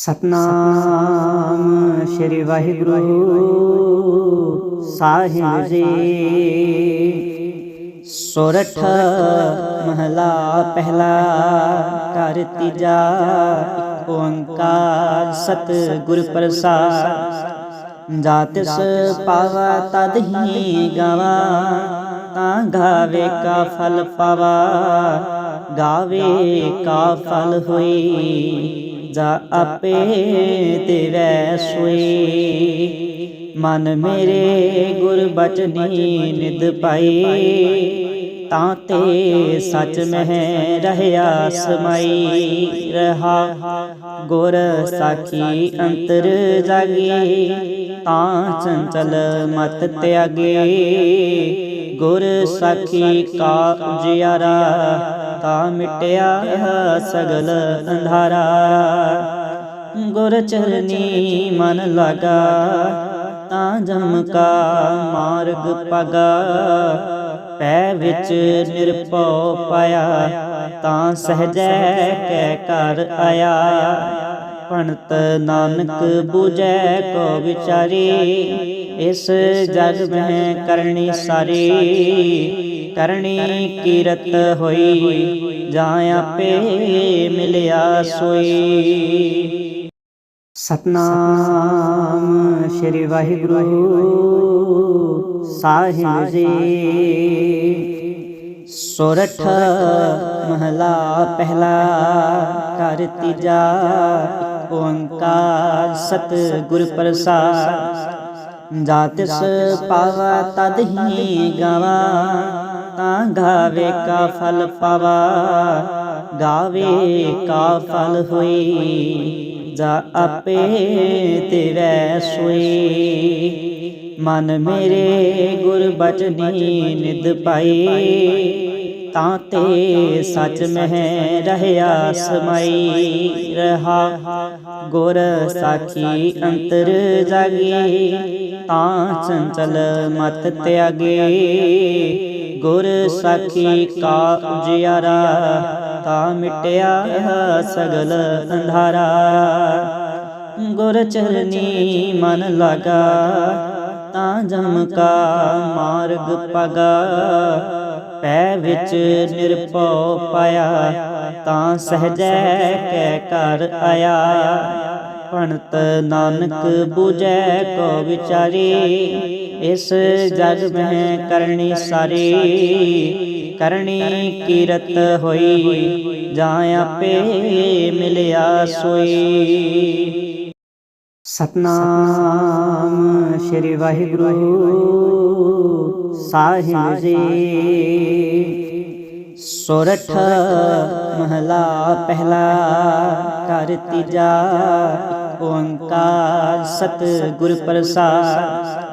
ਸਤਨਾਮ ਸ੍ਰੀ ਵਾਹਿਗੁਰੂ ਸਾਹਿਬ ਜੀ ਸੋਰਠ ਮਹਲਾ ਪਹਿਲਾ ਘਰ ਤੀਜਾ ਏਕ ਓੰਕਾਰ ਸਤ ਗੁਰ ਪ੍ਰਸਾਦ। ਜਾ ਤਿਸ ਪਾਵਾ ਤਦ ਹੀ ਗਾਵਾ, ਤਾਂ ਗਾਵੇ ਕਾ ਫਲ ਪਾਵਾ। ਗਾਵੇ ਕਾ ਫਲ ਹੋਈ ਜਾ ਆਪੇ ਦੇਵੈ ਸੋਈ ਮਨ ਮੇਰੇ ਗੁਰ ਬਚਨੀ ਨਿਦ ਪਾਈ ਤਾਂ ਤੇ ਸਚ ਮਹਿ ਰਹਿਆ ਸਮਾਈ। ਰਹਾ ਗੁਰ ਸਾਖੀ ਅੰਤਰ ਜਾਗੀ। ਤਾਂ ਚੰਚਲ ਮਤ ਤਿਆਗੇ। ਗੁਰ ਸਾਖੀ ਕਾ ਉਜਿਆਰਾ। ਤਾਂ ਮਿਟਿਆ ਸਗਲ ਅੰਧਾਰਾ। ਗੁਰ ਚਰਨੀ ਮਨ ਲਗਾ, ਤਾਂ ਜਮ ਕਾ ਮਾਰਗ ਪਗਾ। ਪੈ ਵਿੱਚ ਨਿਰਭਉ ਪਾਇਆ, ਤਾਂ ਸਹਜੈ ਕੈ ਕਰ ਆਇਆ। ਭਣਤ ਨਾਨਕ ਬੂਝੈ ਕੋ ਵਿਚਾਰੀ, ਇਸ ਜਗ ਮਹਿ ਕਰਨੀ ਸਾਰੀ। ਕਰਨੀ ਕੀਰਤ ਹੋਈ, ਜਾਂ ਆਪੇ ਮਿਲਿਆ ਸੋਈ। ਸਤਨਾਮ ਸ੍ਰੀ ਵਾਹਿਗੁਰੂ ਸਾਹਿਬ ਜੀ। ਸੋਰਠ ਮਹਲਾ ਪਹਿਲਾ ਘਰ ਤੀਜਾ, ਓੰਕਾਰ ਸਤ ਗੁਰ ਪ੍ਰਸਾਦ। ਜਾ ਤਿਸ ਪਾਵਾ ਤਦ ਹੀ ਗਾਵਾ ਤਾਂ ਗਾਵੇ ਕਾ ਫਲ ਪਾਵਾ, ਗਾਵੇ ਕਾ ਫਲ ਹੋਈ ਜਾ ਆਪੇ ਤੇਵੈ ਸੋਈ ਮਨ ਮੇਰੇ ਗੁਰ ਬਚਨੀ ਨਿਦ ਪਾਈ ਤਾਂ ਤੇ ਸੱਚ ਮਹਿ ਰਹਿਆ ਸਮਾਈ ਰਹਾ ਗੁਰ ਸਾਖੀ ਅੰਤਰ ਜਾਗੀ, ਤਾਂ ਚੰਚਲ ਮਤ ਤਿਆਗੇ। ਗੁਰ ਸਾਖੀ ਕਾ ਉਜਿਆਰਾ ਤਾਂ ਮਿਟਿਆ ਸਗਲ ਅੰਧਾਰਾ। ਗੁਰ ਚਰਨੀ ਮਨ ਲਗਾ, ਤਾਂ ਜਮ ਕਾ ਮਾਰਗ ਪਗਾ। ਪੈ ਵਿੱਚ ਨਿਰਭਉ ਪਾਇਆ, ਤਾਂ ਸਹਜੈ ਕੈ ਕਰ ਆਇਆ। ਭਣਤ ਨਾਨਕ ਬੂਝੈ ਕੋ ਵਿਚਾਰੀ, ਇਸ ਜਗ ਮਹਿ ਕਰਨੀ ਸਾਰੀ। ਕਰਨੀ ਕੀਰਤ ਹੋਈ ਜਾਂ ਆਪੇ ਮਿਲਿਆ ਸੋਈ। ਸਤਨਾਮ ਸ੍ਰੀ ਵਾਹਿਗੁਰੂ ਸਾਹਿਬ ਜੀ। ਸੋਰਠ ਮਹਲਾ ਪਹਿਲਾ ਕਰ ਤੀਜਾ। ਓੰਕਾਰ ਸਤ ਗੁਰ ਪ੍ਰਸਾਦ।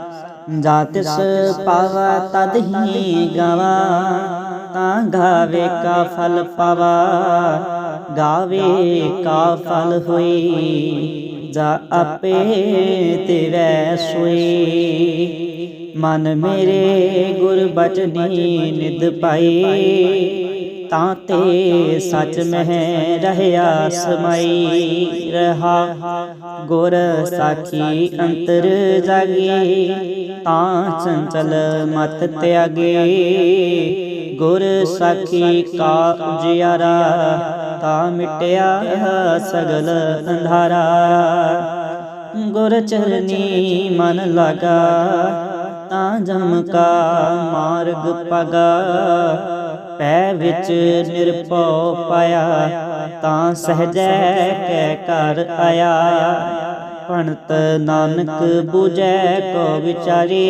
ਜਾ ਤਿਸ ਪਾਵਾ ਤਦ ਹੀ ਗਾਵਾ, ਤਾਂ ਗਾਵੇ ਕਾ ਫਲ ਪਾਵਾ। ਗਾਵੇ ਕਾ ਫਲ ਹੋਈ ਜਾ ਆਪੇ ਤੇਵੈ ਸੋਈ ਮਨ ਮੇਰੇ ਗੁਰ ਬਚਨੀ ਨਿਦ ਪਾਈ ਤਾਂ ਤੇ ਸੱਚ ਮਹਿ ਰਹਿਆ ਸਮਾਈ ਰਹਾ। ਗੁਰ ਸਾਖੀ ਅੰਤਰ ਜਾਗੀ, ਤਾਂ ਚੰਚਲ ਮਤ ਤਿਆਗੇ। ਗੁਰ ਸਾਖੀ ਕਾ ਉਜਿਆਰਾ, ਤਾਂ ਮਿਟਿਆ ਸਗਲ ਅੰਧਾਰਾ। ਗੁਰ ਚਰਨੀ ਮਨ ਲਾਗਾ, ਤਾਂ ਜਮ ਕਾ ਮਾਰਗ ਪਗਾ। ਪੈ ਵਿੱਚ ਨਿਰਭਉ ਪਾਇਆ, ਤਾਂ ਸਹਜੈ ਕੈ ਘਰ ਆਇਆ। ਭਣਤ ਨਾਨਕ ਬੂਝੈ ਕੋ ਵਿਚਾਰੀ,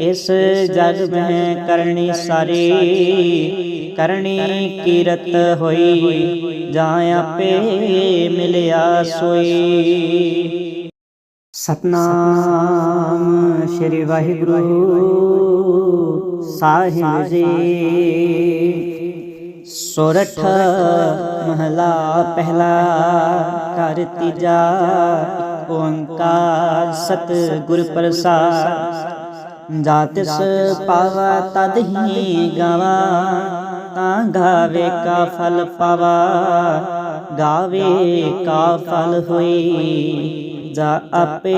ਇਸ ਜਗ ਮਹਿ ਕਰਨੀ ਸਾਰੀ। ਕਰਨੀ ਕੀਰਤ ਹੋਈ ਜਾਂ ਆਪੇ ਮਿਲਿਆ ਸੋਈ। ਸਤਨਾਮ, ਸ੍ਰੀ ਵਾਹਿਗੁਰੂ। ਸਾਹਿਬ ਜੀ। ਸੋਰਠ ਮਹਲਾ ਪਹਿਲਾ ਘਰ ਤੀਜਾ, ਓੰਕਾਰ ਸਤ ਗੁਰ ਪ੍ਰਸਾਦ। ਜਾ ਤਿਸ ਪਾਵਾ ਤਦ ਹੀ ਗਾਵਾ, ਤਾਂ ਗਾਵੇ ਕਾ ਫਲ ਪਾਵਾ। ਗਾਵੇ ਕਾ ਫਲ ਹੋਈ ਜਾ ਆਪੇ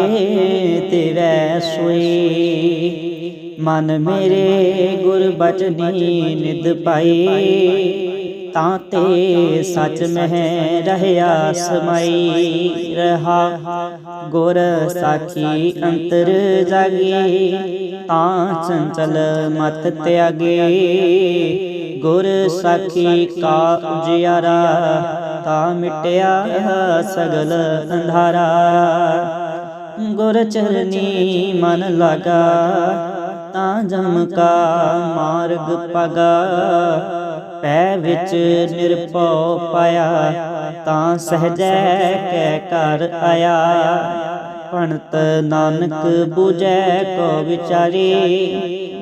ਤੇਰੇ ਸੋਈ ਮਨ ਮੇਰੇ ਗੁਰ ਬਚਨੀ ਨਿਦ ਪਾਈ ਤਾਂ ਤੇ ਸੱਚ ਮਹਿ ਰਹਿਆ, ਸਮਾਈ ਰਹਾ। ਗੁਰ ਸਾਖੀ ਅੰਤਰ ਜਾਗੀ, ਤਾਂ ਚੰਚਲ ਮਤ ਤਿਆਗੇ। ਗੁਰ ਸਾਖੀ ਕਾ ਉਜਿਆਰਾ, ਤਾ ਮਿਟਿਆ ਸਗਲ ਅੰਧਾਰਾ। ਗੁਰ ਚਰਨੀ ਮਨ ਲਗਾ ਤਾਂ ਕਾ ਮਾਰਗ ਪਗਾ। ਪੈ ਵਿੱਚ ਨਿਰਭਉ ਪਾਇਆ, ਤਾਂ ਸਹਜੈ ਕੈ ਕਰ ਆਇਆ। ਭਣਤ ਨਾਨਕ ਬੂਝੈ ਕੋ ਵਿਚਾਰੀ,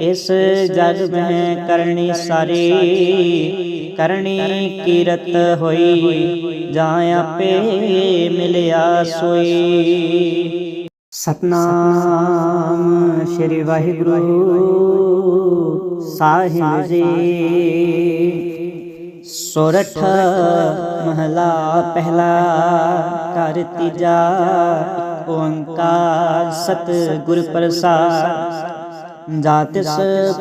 ਇਸ ਜਗ ਮਹਿ ਕਰਨੀ ਸਾਰੀ। ਕਰਨੀ ਕੀਰਤ ਹੋਈ, ਜਾਂ ਆਪੇ ਮਿਲਿਆ ਸੋਈ। ਸਤਨਾਮ ਸ੍ਰੀ ਵਾਹਿਗੁਰੂ ਸਾਹਿਬ ਜੀ। ਸੋਰਠ ਮਹਲਾ ਪਹਿਲਾ ਘਰ ਤੀਜਾ, ਓੰਕਾਰ ਸਤ ਗੁਰ ਪ੍ਰਸਾਦ ਜਾਤਿਸ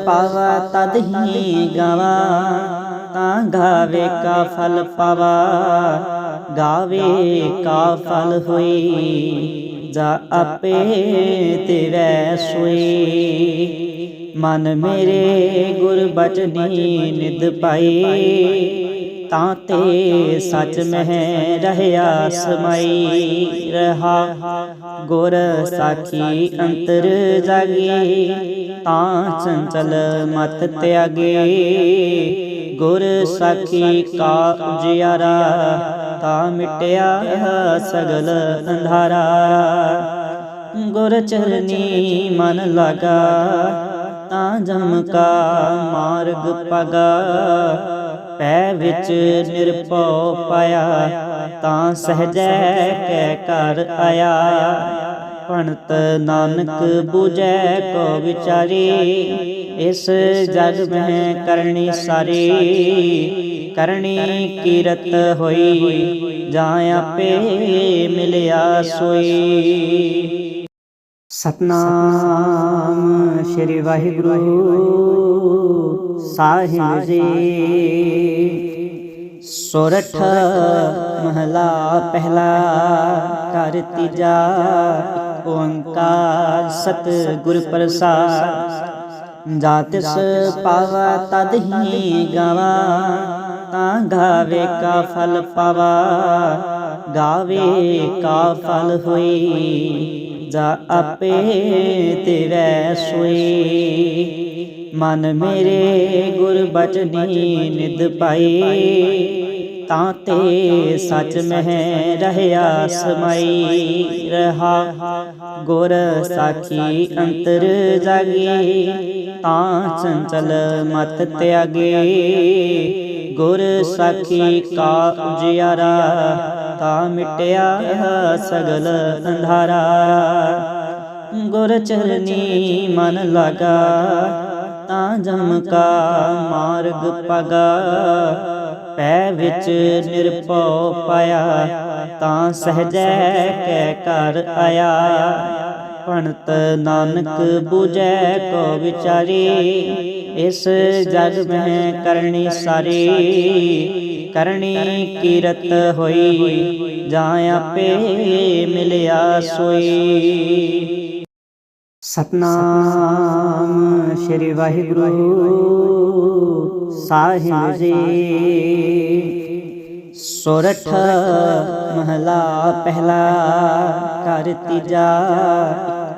ਪਾਵਾ ਤਦ ਹੀ ਗਾਵਾ, ਤਾਂ ਗਾਵੇ ਕਾ ਫਲ ਪਾਵਾ। ਗਾਵੇ ਕਾ ਫਲ ਹੋਈ ਜਾ ਆਪੇ ਤੇਰੇ ਸੋਈ ਮਨ ਮੇਰੇ ਗੁਰ ਬਚਨੀ ਨਿਦ ਪਾਈ ਤਾਂ ਤੇ ਸੱਚ ਮਹਿ ਰਹਿਆ ਸਮਾਈ ਰਹਾ। ਗੁਰ ਸਾਖੀ ਅੰਤਰ ਜਾਗੀ, ਤਾਂ ਚੰਚਲ ਮਤ ਤਿਆਗੇ। ਗੁਰ ਸਾਖੀ ਕਾ ਉਜਿਆਰਾ ਤਾਂ ਮਿਟਿਆ ਸਗਲ ਅੰਧਾਰਾ। ਗੁਰ ਚਰਨੀ ਮਨ ਲਗਾ, ਤਾਂ ਜਮ ਕਾ ਮਾਰਗ ਪਗਾ। ਪੈ ਵਿੱਚ ਨਿਰਭਉ ਪਾਇਆ, ਤਾਂ ਸਹਜੈ ਕੈ ਘਰ ਆਇਆ। ਭਣਤ ਨਾਨਕ ਬੂਝੈ ਕੋ ਵਿਚਾਰੀ, ਇਸ ਜਗ ਮਹਿ ਕਰਨੀ ਸਾਰੀ। ਕਰਨੀ ਕੀਰਤ ਹੋਈ, ਜਾਂ ਆਪੇ ਮਿਲਿਆ ਸੋਈ। ਸਤਨਾਮ ਸ੍ਰੀ ਵਾਹਿਗੁਰੂ ਸਾਹਿਬ ਜੀ। ਸੋਰਠ ਮਹਲਾ ਪਹਿਲਾ ਘਰ ਤੀਜਾ, ਓੰਕਾਰ ਸਤ ਗੁਰ ਪ੍ਰਸਾਦ। ਜਾਤਿਸ ਪਾਵਾ ਤਦ ਹੀ ਗਾਵਾ। ਤਾਂ ਗਾਵੇ ਕਾ ਫਲ ਪਾਵਾ, ਗਾਵੇ ਕਾ ਫਲ ਹੋਈ ਜਾ ਆਪੇ ਤੇਰੇ ਸੋਈ ਮਨ ਮੇਰੇ ਗੁਰ ਬਚਨੀ ਨਿਦ ਪਾਈ ਤਾਂ ਤੇ ਸੱਚ ਮਹਿ ਰਹਿਆ ਸਮਾਈ। ਰਹਾ ਗੁਰ ਸਾਖੀ ਅੰਤਰ ਜਾਗੀ, ਤਾਂ ਚੰਚਲ ਮਤ ਤਿਆਗੇ। ਗੁਰ ਸਾਖੀ ਕਾ ਉਜਿਆਰਾ, ਤਾ ਮਿਟਿਆ ਸਗਲ ਅੰਧਾਰਾ। ਗੁਰ ਚਰਨੀ ਮਨ ਲਗਾ, ਤਾਂ ਜਮ ਕਾ ਮਾਰਗ ਪਗਾ। ਪੈ ਵਿੱਚ ਨਿਰਭਉ ਪਾਇਆ, ਤਾਂ ਸਹਜੈ ਕੈ ਕਰ ਆਇਆ। ਭਣਤ ਨਾਨਕ ਬੂਝੈ ਕੋ ਵਿਚਾਰੀ ਇਸ ਜਗ ਮਹਿ ਕਰਨੀ ਸਾਰੀ। ਕਰਨੀ ਕੀਰਤ ਹੋਈ। ਜਾਂ ਆਪੇ ਮਿਲਿਆ ਸੋਈ। ਸਤਨਾਮ ਸ੍ਰੀ ਵਾਹਿਗੁਰੂ ਸਾਹਿਬ ਜੀ। ਸੋਰਠ ਮਹਲਾ ਪਹਿਲਾ ਘਰ ਤੀਜਾ।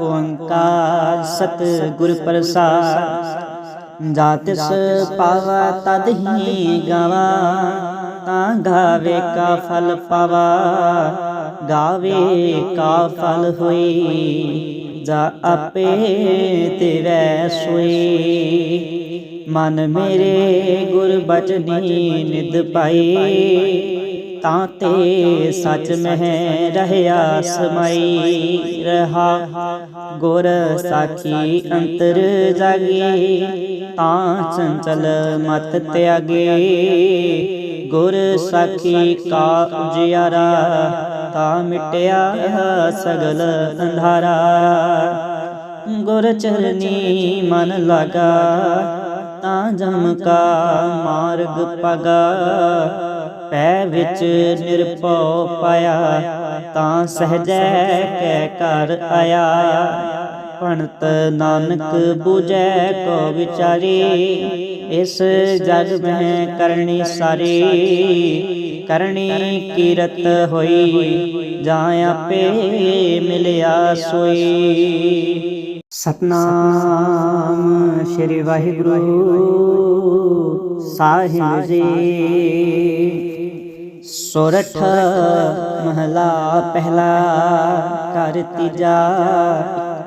ਓੰਕਾਰ ਸਤ ਗੁਰ ਪ੍ਰਸਾਦ। ਜਾਤਿਸ ਪਾਵਾ ਤਦ ਹੀ ਗਾਵਾ, ਤਾਂ ਗਾਵੇ ਕਾ ਫਲ ਪਾਵਾ, ਗਾਵੇ ਕਾ ਫਲ ਹੋਈ ਜਾ ਆਪੇ ਤੇਰੇ ਸੋਈ ਮਨ ਮੇਰੇ ਗੁਰ ਬਚਨੀ ਨਿਦ ਪਾਈ ਤਾਂ ਤੇ ਸੱਚ ਮਹਿ ਰਹਿਆ ਸਮਾਈ ਰਹਾ। ਗੁਰ ਸਾਖੀ ਅੰਤਰ ਜਾਗੀ, ਤਾਂ ਚੰਚਲ ਮਤ ਤਿਆਗੇ। ਗੁਰ ਸਾਖੀ ਕਾ ਉਜਿਆਰਾ, ਤਾਂ ਮਿਟਿਆ ਸਗਲ ਅੰਧਾਰਾ। ਗੁਰ ਚਰਨੀ ਮਨ ਲਗਾ, ਤਾਂ ਜਮ ਕਾ ਮਾਰਗ ਪਗਾ। ਪੈ ਵਿੱਚ ਨਿਰਭਉ ਪਾਇਆ, ਤਾਂ ਸਹਜੈ ਕੈ ਘਰ ਆਇਆ। ਭਣਤ ਨਾਨਕ ਬੂਝੈ ਕੋ ਵਿਚਾਰੀ, ਇਸ ਜਗ ਮਹਿ ਕਰਨੀ ਸਾਰੀ। ਕਰਨੀ ਕੀਰਤ ਹੋਈ, ਜਾਂ ਆਪੇ ਮਿਲਿਆ ਸੋਈ। ਸਤਨਾਮ ਸ੍ਰੀ ਵਾਹਿਗੁਰੂ। ਸਾਹਿਬ ਜੀ ਸੋਰਠ ਮਹਲਾ ਪਹਿਲਾ ਘਰ ਤੀਜਾ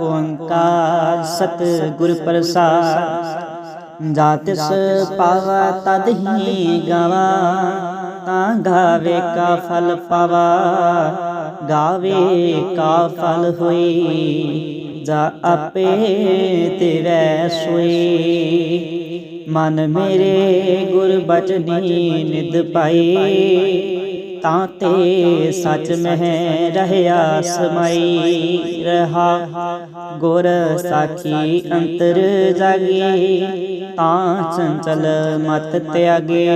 ਓੰਕਾਰ ਸਤ ਗੁਰ ਪ੍ਰਸਾਦ। ਜਾ ਤਿਸ ਪਾਵਾ ਤਦ ਹੀ ਗਾਵਾ, ਤਾਂ ਗਾਵੇ ਕਾ ਫਲ ਪਾਵਾ, ਗਾਵੇ ਕਾ ਫਲ ਹੋਈ ਜਾ ਆਪੇ ਤੇਰੇ ਸੋਈ ਮਨ ਮੇਰੇ ਗੁਰ ਬਚਨੀ ਨਿਦ ਪਾਈ ਤਾਂ ਤੇ ਸੱਚ ਮਹਿ ਰਹਿਆ ਸਮਾਈ ਰਹਾ। ਗੁਰ ਸਾਖੀ ਅੰਤਰ ਜਾਗੀ, ਤਾਂ ਚੰਚਲ ਮਤ ਤਿਆਗੇ।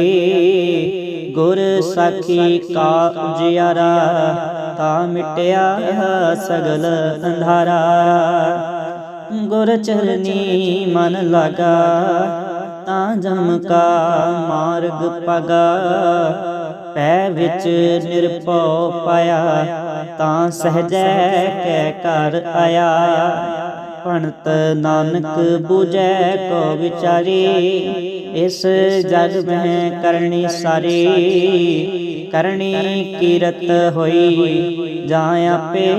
ਗੁਰ ਸਾਖੀ ਕਾ ਉਜਿਆਰਾ, ਤਾਂ ਮਿਟਿਆ ਸਗਲ ਅੰਧਾਰਾ। ਗੁਰ ਚਰਨੀ ਮਨ ਲਗਾ ਤਾਂ ਜਮ ਕਾ, ਮਾਰਗ ਪਗਾ। ਪੈ ਵਿੱਚ ਨਿਰਭਉ ਪਾਇਆ, ਤਾਂ ਸਹਜੈ ਕੈ ਕਰ ਆਇਆ। ਭਣਤ ਨਾਨਕ ਬੂਝੈ ਕੋ ਵਿਚਾਰੀ, ਇਸ ਜਗ ਮਹਿ ਕਰਨੀ ਸਾਰੀ। ਕਰਨੀ ਕੀਰਤ ਹੋਈ ਜਾਂ ਆਪੇ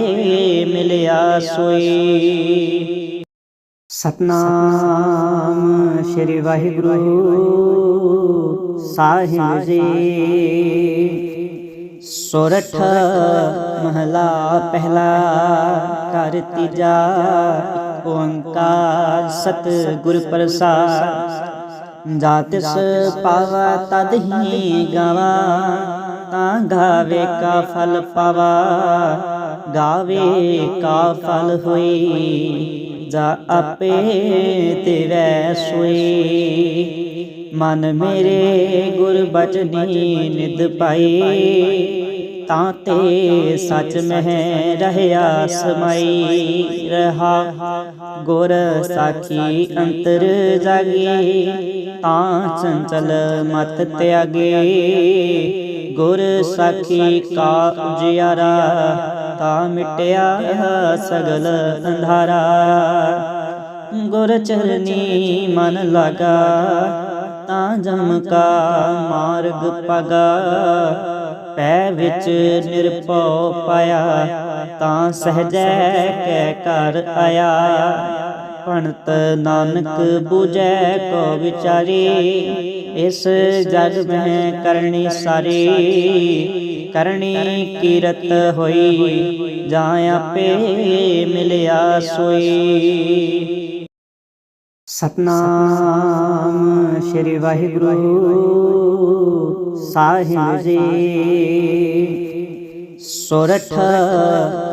ਮਿਲਿਆ ਸੋਈ। ਸਤਨਾਮ। ਸ੍ਰੀ ਵਾਹਿਗੁਰੂ ਸਾਹਿਬ ਜੀ। ਸੋਰਠ ਮਹਲਾ ਪਹਿਲਾ ਘਰ ਤੀਜਾ ਓੰਕਾਰ ਸਤ ਗੁਰ ਪ੍ਰਸਾਦ। ਜਾ ਤਿਸ ਪਾਵਾ ਤਦ ਹੀ ਗਾਵਾ ਤਾਂ ਗਾਵੇ ਕਾ ਫਲ ਪਾਵਾ। ਗਾਵੇ ਕਾ ਫਲ ਹੋਈ ਜਾ ਆਪੇ ਤੇਰੇ ਸੋਈ ਮਨ ਮੇਰੇ ਗੁਰ ਬਚਨੀ ਨਿਦ ਪਾਈ ਤਾਂ ਤੇ ਸੱਚ ਮਹਿ ਰਹਿਆ ਸਮਾਈ ਰਹਾ। ਗੁਰ ਸਾਖੀ ਅੰਤਰ ਜਾਗੀ, ਤਾਂ ਚੰਚਲ ਮਤ ਤਿਆਗੇ। ਗੁਰ ਸਾਖੀ ਕਾ ਉਜਿਆਰਾ ਤਾਂ ਮਿਟਿਆ ਸਗਲ ਅੰਧਾਰਾ। ਗੁਰ ਚਰਨੀ ਮਨ ਲਗਾ, ਤਾਂ ਜਮ ਕਾ ਮਾਰਗ ਪਗਾ। ਪੈ ਵਿੱਚ ਨਿਰਭਉ ਪਾਇਆ, ਤਾਂ ਸਹਜੈ ਕੈ ਕਰ ਆਇਆ। ਭਣਤ ਨਾਨਕ ਬੂਝੈ ਕੋ ਵਿਚਾਰੀ, ਇਸ ਜਗ ਮਹਿ ਕਰਨੀ ਸਾਰੀ। ਕਰਨੀ ਕੀਰਤ ਹੋਈ, ਜਾਂ ਆਪੇ ਮਿਲਿਆ ਸੋਈ। ਸਤਨਾਮ ਸ੍ਰੀ ਵਾਹਿਗੁਰੂ ਸਾਹਿਬ ਜੀ। ਸੋਰਠ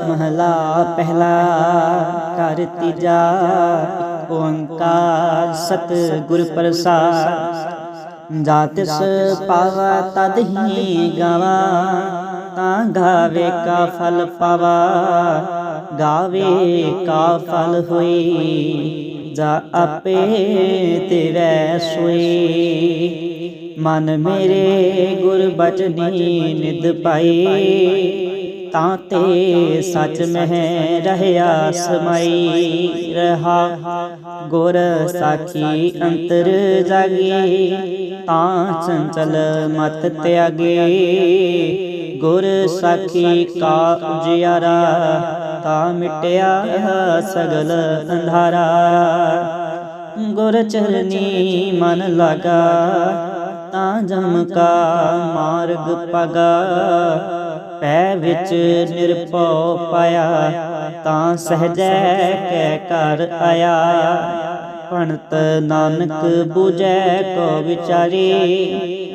ਮਹਲਾ ਪਹਿਲਾ ਘਰ ਤੀਜਾ, ਓੰਕਾਰ ਸਤ ਗੁਰ ਪ੍ਰਸਾਦ। ਜਾ ਤਿਸ ਪਾਵਾ ਤਦ ਹੀ ਗਾਵਾ, ਤਾਂ ਗਾਵੇ ਕਾ ਫਲ ਪਾਵਾ, ਗਾਵੇ ਕਾ ਫਲ ਹੋਈ ਜਾ ਆਪੇ ਤੇਰੇ ਸੋਈ ਮਨ ਮੇਰੇ ਗੁਰ ਬਚਨੀ ਨਿਦ ਪਾਈ ਤਾਂ ਤੇ ਸੱਚ ਮਹਿ ਰਹਿਆ ਸਮਾਈ ਰਹਾ। ਗੁਰ ਸਾਖੀ ਅੰਤਰ ਜਾਗੀ, ਤਾਂ ਚੰਚਲ ਮਤ ਤਿਆਗੇ। ਗੁਰ ਸਾਖੀ ਕਾ ਉਜਿਆਰਾ, ਤਾਂ ਮਿਟਿਆ ਸਗਲ ਅੰਧਾਰਾ। ਗੁਰ ਚਰਨੀ ਮਨ ਲਗਾ, ਤਾਂ ਜਮ ਕਾ ਮਾਰਗ ਪਗਾ। ਪੈ ਵਿੱਚ ਨਿਰਭਉ ਪਾਇਆ, ਤਾਂ ਸਹਜੈ ਕੈ ਕਰ ਆਇਆ। ਭਣਤ ਨਾਨਕ ਬੂਝੈ ਕੋ ਵਿਚਾਰੀ,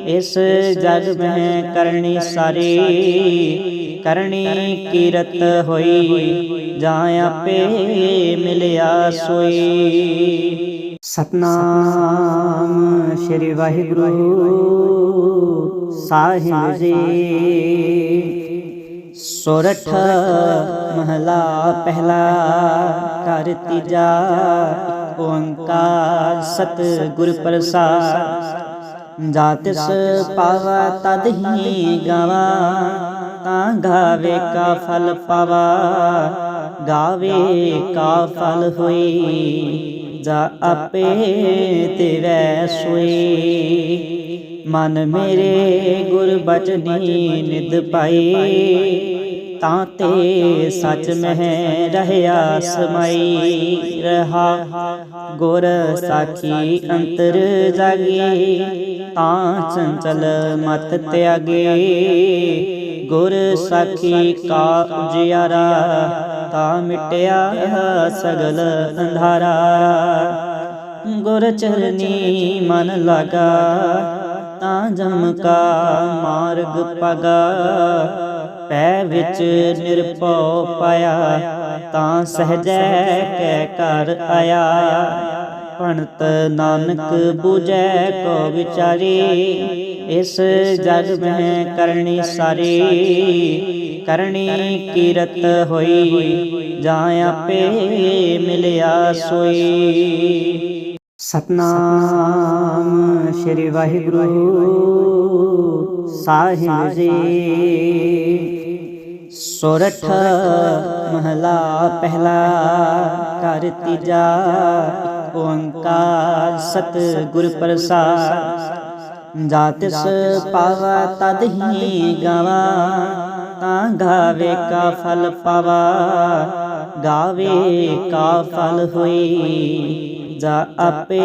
ਇਸ ਜਗ ਮਹਿ ਕਰਨੀ ਸਾਰੀ। ਕਰਨੀ ਕੀਰਤ ਹੋਈ ਜਾਂ ਆਪੇ ਮਿਲਿਆ ਸੋਈ। ਸਤਨਾਮ ਸ੍ਰੀ ਵਾਹਿਗੁਰੂ, ਸਾਹਿਬ ਜੀ। ਸੋਰਠ ਮਹਲਾ ਪਹਿਲਾ ਘਰ ਤੀਜਾ ਓੰਕਾਰ ਸਤ ਗੁਰ ਪ੍ਰਸਾਦ। ਜਾ ਤਿਸ ਪਾਵਾ ਤਦ ਹੀ ਗਾਵਾ, ਤਾਂ ਗਾਵੇ ਕਾ ਫਲ ਪਾਵਾ, ਗਾਵੇ ਕਾ ਫਲ ਹੋਈ ਜਾ ਆਪੇ ਤਿਵੈ ਸੋਈ ਮਨ ਮੇਰੇ ਗੁਰ ਬਚਨੀ ਨਿਦ ਪਾਈ ਤਾਂ ਤੇ ਸਚ ਮਹਿ ਰਹਿਆ ਸਮਾਈ ਰਹਾ। ਗੁਰ ਸਾਖੀ ਅੰਤਰ ਜਾਗੀ। ਤਾਂ ਚੰਚਲ ਮਤ ਤਿਆਗੇ। ਗੁਰ ਸਾਖੀ ਕਾ ਉਜਿਆਰਾ। ਤਾਂ ਮਿਟਿਆ ਸਗਲ ਅੰਧਾਰਾ। ਗੁਰ ਚਰਨੀ ਮਨ ਲਾਗਾ। ਤਾਂ ਜਮ ਕਾ ਮਾਰਗ ਪਗਾ। ਪੈ ਵਿੱਚ ਨਿਰਭਉ ਪਾਇਆ, ਤਾਂ ਸਹਜੈ ਕੈ ਕਰ ਆਇਆ। ਭਣਤ ਨਾਨਕ ਬੂਝੈ ਕੋ ਵਿਚਾਰੀ, ਇਸ ਜਗ ਮਹਿ ਕਰਨੀ ਸਾਰੀ। ਕਰਨੀ ਕੀਰਤ ਹੋਈ, ਜਾਂ ਆਪੇ ਮਿਲਿਆ ਸੋਈ। ਸਤਨਾਮ ਸ੍ਰੀ ਵਾਹਿਗੁਰੂ ਸਾਹਿਬ ਜੀ। ਸੋਰਠ ਮਹਲਾ ਪਹਿਲਾ ਘਰ ਤੀਜਾ, ਓੰਕਾਰ ਸਤ ਗੁਰ ਪ੍ਰਸਾਦ। ਜਾ ਤਿਸ ਪਾਵਾ ਤਦ ਹੀ ਗਾਵਾ, ਤਾਂ ਗਾਵੇ ਕਾ ਫਲ ਪਾਵਾ। ਗਾਵੇ ਕਾ ਫਲ ਹੋਈ ਜਾ ਆਪੇ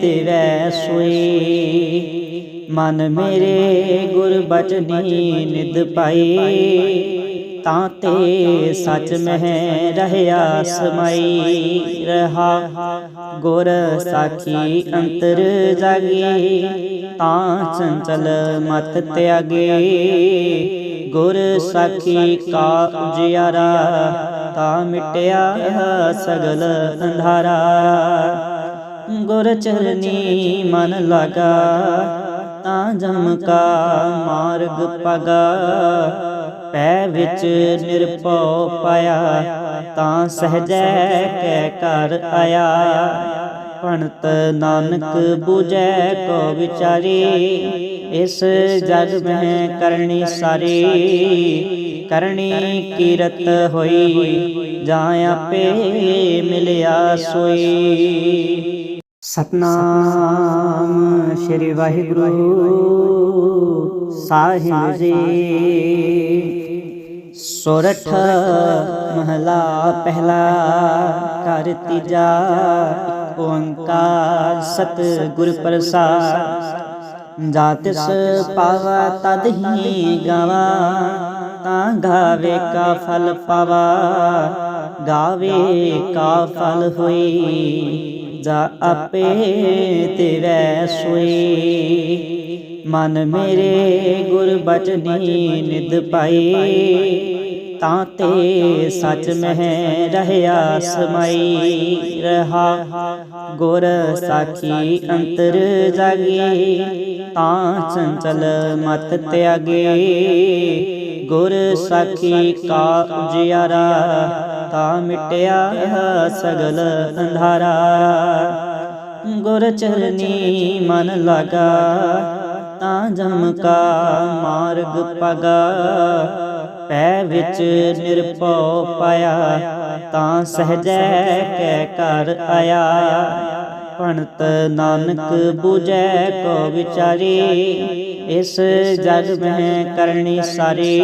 ਤੇਰੇ ਸੋਈ ਮਨ ਮੇਰੇ ਗੁਰ ਬਚਨੀ ਨਿਦ ਪਾਈ ਤਾਂ ਤੇ ਸਚ ਮਹਿ ਰਹਿਆ ਸਮਾਈ ਰਹਾ। ਗੁਰ ਸਾਖੀ ਅੰਤਰ ਜਾਗੀ, ਤਾਂ ਚੰਚਲ ਮਤ ਤਿਆਗੇ। ਗੁਰ ਸਾਖੀ ਕਾ ਉਜਿਆਰਾ ਤਾਂ ਮਿਟਿਆ ਸਗਲ ਅੰਧਾਰਾ। ਗੁਰ ਚਰਨੀ ਮਨ ਲਗਾ, ਤਾਂ ਜਮ ਕਾ ਮਾਰਗ ਪਗਾ। ਪੈ ਵਿੱਚ ਨਿਰਭਉ ਪਾਇਆ, ਤਾਂ ਸਹਜੈ ਕੈ ਘਰ ਆਇਆ। ਭਣਤ ਨਾਨਕ ਬੂਝੈ ਕੋ ਵਿਚਾਰੀ, ਇਸ ਜਗ ਮਹਿ ਕਰਨੀ ਸਾਰੀ। ਕਰਨੀ ਕੀਰਤ ਹੋਈ ਜਾਂ ਆਪੇ ਮਿਲਿਆ ਸੋਈ। ਸਤਨਾਮ ਸ੍ਰੀ ਵਾਹਿਗੁਰੂ ਸਾਹਿਬ ਜੀ। ਸੋਰਠ ਮਹਲਾ ਪਹਿਲਾ ਘਰ ਤੀਜਾ, ਓੰਕਾਰ ਸਤ ਗੁਰ ਪ੍ਰਸਾਦ। ਜਾ ਤਿਸ ਪਾਵਾ ਤਦ ਹੀ ਗਾਵਾ ਤਾਂ ਗਾਵੇ ਕਾ ਫਲ ਪਾਵਾ, ਗਾਵੇ ਕਾ ਫਲ ਹੋਈ ਜਾ ਆਪੇ ਤਿਵੈ ਸੋਈ ਮਨ ਮੇਰੇ ਗੁਰ ਬਚਨੀ ਨਿਦ ਪਾਈ ਤਾਂ ਤੇ ਸਚ ਮਹਿ ਰਹਿਆ ਸਮਾਈ। ਰਹਾ ਗੁਰ ਸਾਖੀ ਅੰਤਰ ਜਾਗੀ, ਤਾਂ ਚੰਚਲ ਮਤ ਤਿਆਗੇ। ਗੁਰ ਸਾਖੀ ਕਾ ਉਜਿਆਰਾ, ਤਾ ਮਿਟਿਆ ਸਗਲ ਅੰਧਾਰਾ। ਗੁਰ ਚਰਨੀ ਮਨ ਲਾਗਾ, ਤਾਂ ਜਮ ਕਾ ਮਾਰਗ ਪਗਾ। ਪੈ ਵਿੱਚ ਨਿਰਭਉ ਪਾਇਆ, ਤਾਂ ਸਹਜੈ ਕੈ ਕਰ ਆਇਆ। ਭਣਤ ਨਾਨਕ ਬੂਝੈ ਕੋ ਵਿਚਾਰੀ, ਇਸ ਜਗ ਮਹਿ ਕਰਨੀ ਸਾਰੀ।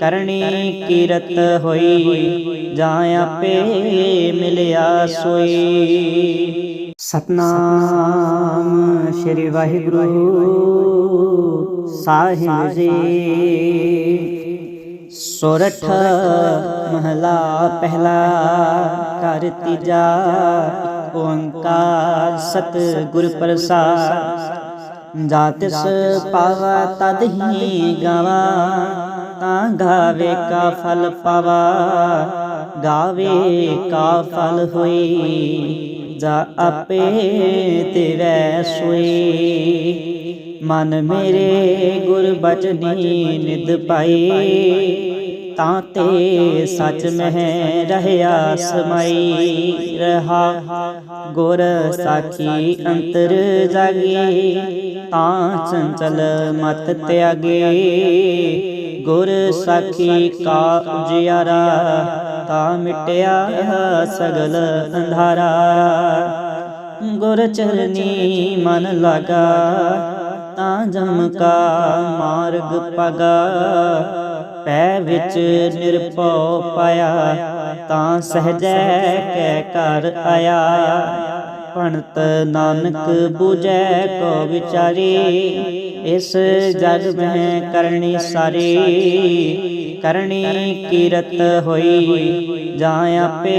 ਕਰਨੀ ਕੀਰਤ ਹੋਈ, ਜਾਂ ਆਪੇ ਮਿਲਿਆ ਸੋਈ। ਸਤਨਾਮ ਸ੍ਰੀ ਵਾਹਿਗੁਰੂ ਸਾਹਿਬ ਜੀ। ਸੋਰਠ ਮਹਲਾ ਪਹਿਲਾ ਕਰ ਤੀਜਾ। ਓੰਕਾਰ ਸਤ ਗੁਰ ਪ੍ਰਸਾਦ। ਜਾ ਤਿਸ ਪਾਵਾ ਤਦ ਹੀ ਗਾਵਾ, ਤਾਂ ਗਾਵੇ ਕਾ ਫਲ ਪਾਵਾ। ਗਾਵੇ ਕਾ ਫਲ ਹੋਈ ਜਾ ਆਪੇ ਤੇਰੇ ਸੋਈ ਮਨ ਮੇਰੇ ਗੁਰ ਬਚਨੀ ਨਿਦ ਪਾਈ ਤਾਂ ਤੇ ਸੱਚ ਮਹਿ ਰਹਿਆ ਸਮਾਈ ਰਹਾ। ਗੁਰ ਸਾਖੀ ਅੰਤਰ ਜਾਗੀ, ਤਾਂ ਚੰਚਲ ਮਤ ਤਿਆਗੇ। ਗੁਰ ਸਾਖੀ ਕਾ ਉਜਿਆਰਾ, ਤਾਂ ਮਿਟਿਆ ਸਗਲ ਅੰਧਾਰਾ। ਗੁਰ ਚਰਨੀ ਮਨ ਲਗਾ, ਤਾਂ ਜਮ ਕਾ ਮਾਰਗ ਪਗਾ। ਪੈ ਵਿੱਚ ਨਿਰਭਉ ਪਾਇਆ, ਤਾਂ ਸਹਜੈ ਕੈ ਕਰ ਆਇਆ। ਭਣਤ ਨਾਨਕ ਬੂਝੈ ਕੋ ਵਿਚਾਰੀ, ਇਸ ਜਗ ਮਹਿ ਕਰਨੀ ਸਾਰੀ। ਕਰਨੀ ਕੀਰਤ ਹੋਈ ਜਾਂ ਆਪੇ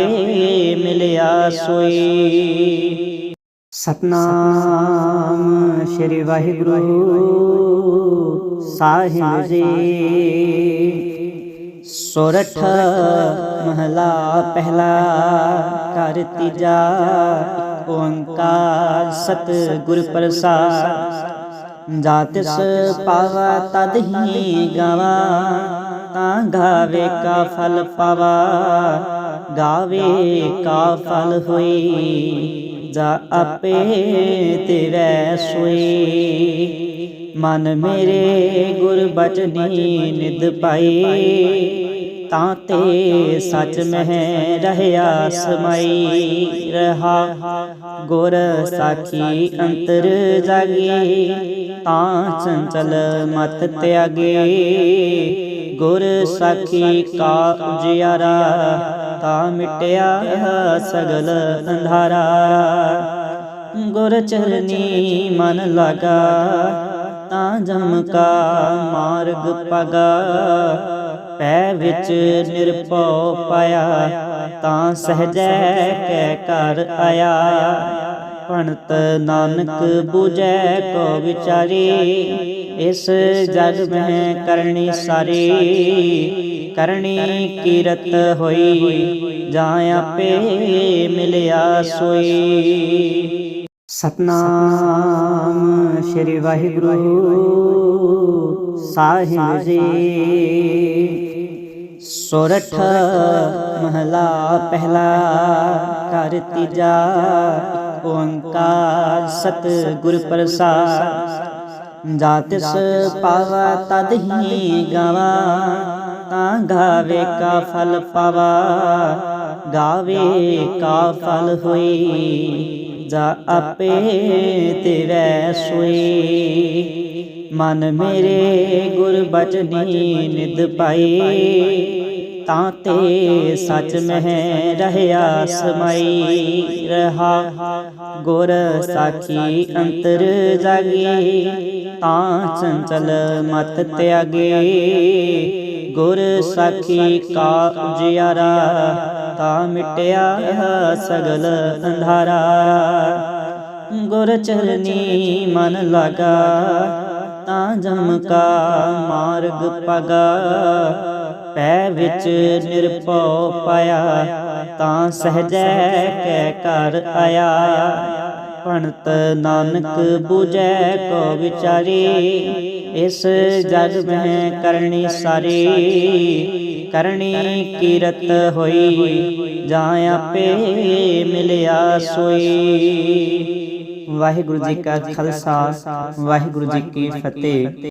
ਮਿਲਿਆ ਸੋਈ। ਸਤਨਾਮ, ਸ੍ਰੀ ਵਾਹਿਗੁਰੂ। ਸਾਹਿਬ ਜੀ। ਸੋਰਠ ਮਹਲਾ ਪਹਿਲਾ ਘਰ ਤੀਜਾ ਓੰਕਾਰ ਸਤ ਗੁਰ ਪ੍ਰਸਾਦ। ਜਾ ਤਿਸ ਪਾਵਾ ਤਦ ਹੀ ਗਾਵਾ, ਤਾਂ ਗਾਵੇ ਕਾ ਫਲ ਪਾਵਾ, ਗਾਵੇ ਕਾ ਫਲ ਹੋਈ ਜਾ ਆਪੇ ਤੇਰੇ ਸੋਈ ਮਨ ਮੇਰੇ ਗੁਰ ਬਚਨੀ ਨਿਦ ਪਾਈ ਤਾਂ ਤੇ ਸੱਚ ਮਹਿ ਰਹਿਆ ਸਮਾਈ ਰਹਾ। ਗੁਰ ਸਾਖੀ ਅੰਤਰ ਜਾਗੀ, ਤਾਂ ਚੰਚਲ ਮਤ ਤਿਆਗੇ। ਗੁਰ ਸਾਖੀ ਕਾ ਉਜਿਆਰਾ, ਤਾਂ ਮਿਟਿਆ ਸਗਲ ਅੰਧਾਰਾ। ਗੁਰ ਚਰਨੀ ਮਨ ਲਗਾ ਤਾਂ ਜਮ ਕਾ, ਮਾਰਗ ਪਗਾ। ਪੈ ਵਿੱਚ ਨਿਰਭਉ ਪਾਇਆ, ਤਾਂ ਸਹਜੈ ਕੈ ਘਰ ਆਇਆ। ਭਣਤ ਨਾਨਕ ਬੂਝੈ ਕੋ ਵਿਚਾਰੀ, ਇਸ ਜਗ ਮਹਿ ਕਰਨੀ ਸਾਰੀ। ਕਰਨੀ ਕੀਰਤ ਹੋਈ, ਜਾਂ ਆਪੇ ਮਿਲਿਆ ਸੋਈ। ਸਤਨਾਮ ਸ੍ਰੀ ਵਾਹਿਗੁਰੂ ਸਾਹਿਬ ਜੀ। ਸੋਰਠ ਮਹਲਾ ਪਹਿਲਾ ਘਰ ਤੀਜਾ, ਓੰਕਾਰ ਸਤ ਗੁਰ ਪ੍ਰਸਾਦ। ਜਾ ਤਿਸ ਪਾਵਾ ਤਦ ਹੀ ਗਾਵਾ, ਤਾਂ ਗਾਵੇ ਕਾ ਫਲ ਪਾਵਾ। ਗਾਵੇ ਕਾ ਫਲ ਹੋਈ ਜਾ ਆਪੇ ਤੇਰੇ ਸੋਈ ਮਨ ਮੇਰੇ ਗੁਰ ਬਚਨੀ ਨਿਦ ਪਾਈ ਤਾਂ ਤੇ ਸੱਚ ਮਹਿ ਰਹਿਆ ਸਮਾਈ ਰਹਾ। ਗੁਰ ਸਾਖੀ ਅੰਤਰ ਜਾਗੀ, ਤਾਂ ਚੰਚਲ ਮਤ ਤਿਆਗੇ। ਗੁਰ ਸਾਖੀ ਕਾ ਉਜਿਆਰਾ ਤਾਂ ਮਿਟਿਆ ਸਗਲ ਅੰਧਾਰਾ। ਗੁਰ ਚਰਨੀ ਮਨ ਲਗਾ, ਤਾਂ ਜਮ ਕਾ ਮਾਰਗ ਪਗਾ। ਪੈ ਵਿੱਚ ਨਿਰਭਉ ਪਾਇਆ, ਤਾਂ ਸਹਜੈ ਕੈ ਘਰ ਆਇਆ। ਭਣਤ ਨਾਨਕ ਬੂਝੈ ਕੋ ਵਿਚਾਰੀ, ਇਸ ਜਗ ਮਹਿ ਕਰਨੀ ਸਾਰੀ। ਕਰਨੀ ਕੀਰਤ ਹੋਈ ਜਾਂ ਆਪੇ ਮਿਲਿਆ ਸੋਈ। ਵਾਹਿਗੁਰੂ ਜੀ ਕਾ ਖਾਲਸਾ, ਵਾਹਿਗੁਰੂ ਜੀ ਕੀ ਫਤਿਹ।